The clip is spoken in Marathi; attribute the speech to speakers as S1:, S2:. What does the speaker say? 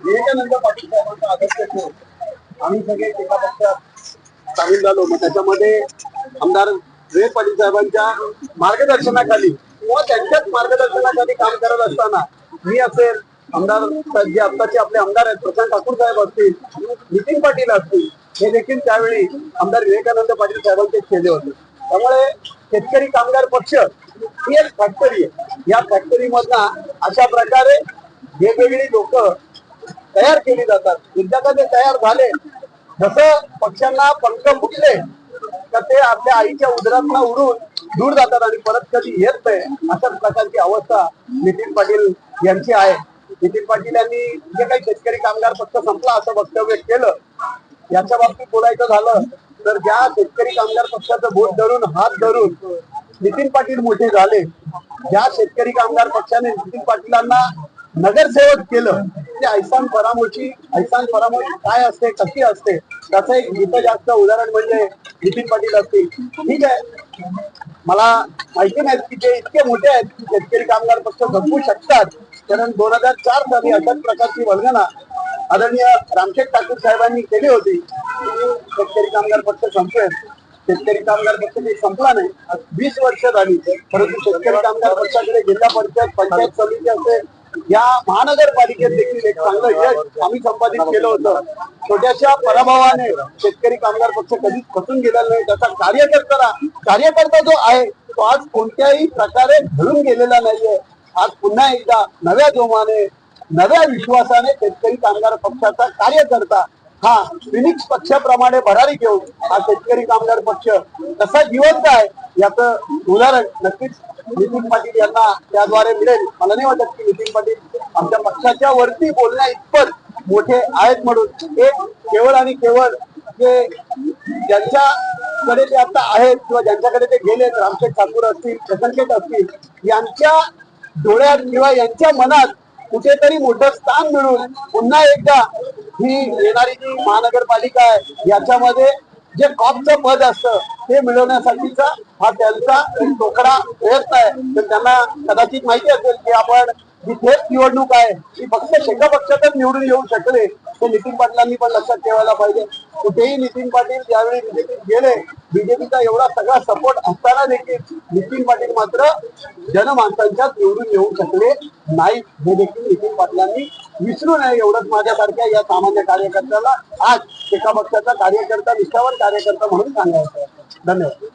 S1: विवेकानंद पाटील साहेबांचा ठेवून आम्ही सगळे एका पक्षात सामील झालो मग त्याच्यामध्ये आमदार विवेक पाटील साहेबांच्या मार्गदर्शनाखाली किंवा त्यांच्याच मार्गदर्शनाखाली काम करत असताना मी असेल आमदार जे आत्ताचे आपले आमदार आहेत प्रशांत ठाकूर साहेब असतील नितीन पाटील असतील हे देखील त्यावेळी आमदार विवेकानंद पाटील साहेबांचे केले होते. त्यामुळे शेतकरी कामगार पक्ष ही एक फॅक्टरी आहे. या फॅक्टरीमधना अशा प्रकारे वेगवेगळी लोक तयार केली जातात. एकदा का ते तयार झाले जसं पक्ष्यांना पंख फुटले तर ते आपल्या आईच्या उदरातनं उडून दूर जातात आणि परत कधी येत नाही अशाच प्रकारची अवस्था नितीन पाटील यांची आहे. नितीन पाटील यांनी जे काही शेतकरी कामगार पक्ष संपला असं वक्तव्य केलं याच्या बाबतीत बोलायचं झालं तर ज्या शेतकरी कामगार पक्षाचं बोट धरून हात धरून नितीन पाटील मोठे झाले ज्या शेतकरी कामगार पक्षाने नितीन पाटीलांना नगरसेवक केलं ते ऐसान परामोची ऐसान परामोची काय असते कशी असते त्याचं एक इथं जास्त उदाहरण म्हणजे नितीन पाटील असतील. ठीक आहे. मला माहिती नाही की ते इतके मोठे आहेत की शेतकरी कामगार पक्ष जगू शकतात. कारण दोन हजार चार साली अशाच प्रकारची वर्गना आदरणीय रामशेठ ठाकूर साहेबांनी केली होती. शेतकरी कामगार पक्ष संपले. शेतकरी कामगार पक्ष काही संपला नाही वीस वर्ष झाली. परंतु शेतकरी कामगार पक्षाकडे जिल्हा परिषद पंचायत समिती असेल या महानगरपालिकेत देखील एक चांगलं यश आम्ही संपादित केलं होतं. छोट्याशा पराभवाने शेतकरी कामगार पक्ष कधीच खचून गेलेला नाही. त्याचा कार्यकर्ता कार्यकर्ता जो आहे तो आज कोणत्याही प्रकारे घडून गेलेला नाहीये. आज पुन्हा एकदा नव्या जोमाने नव्या विश्वासाने शेतकरी कामगार पक्षाचा कार्यकर्ता हा फिनिक्स पक्षाप्रमाणे भरारी घेऊन हा शेतकरी कामगार पक्ष कसा जिवंत आहे याचं उदाहरण नक्कीच नितीन पाटील यांना त्याद्वारे मिळेल. मला नाही वाटत की नितीन पाटील आमच्या पक्षाच्या वरती बोलण्या इतपत मोठे आहेत म्हणून. एक केवळ आणि केवळ जे ज्यांच्याकडे ते आता आहेत किंवा ज्यांच्याकडे ते गेले रामशेठ ठाकूर असतील प्रसंकेत असतील यांच्या डोळ्यात किंवा यांच्या मनात कुठेतरी मोठं स्थान मिळून पुन्हा एकदा ही येणारी जी महानगरपालिका आहे याच्यामध्ये जे कॉपचं पद असतं ते मिळवण्यासाठीचा हा त्यांचा तोकडा प्रयत्न आहे. तर त्यांना कदाचित माहिती असेल की आपण जी थेट निवडणूक आहे ती फक्त एका पक्षातच निवडून येऊ शकले हे नितीन पाटलांनी पण लक्षात ठेवायला पाहिजे. कुठेही नितीन पाटील ज्यावेळी बीजेपीत गेले बीजेपीचा एवढा सगळा सपोर्ट असताना देखील नितीन पाटील मात्र जनमानसांच्यात निवडून येऊ शकले नाही. हे देखील नितीन पाटलांनी विसरू नये एवढंच माझ्यासारख्या या सामान्य कार्यकर्त्याला. आज एका पक्षाचा कार्यकर्ता निष्ठावर कार्यकर्ता म्हणून सांगायचं धन्यवाद.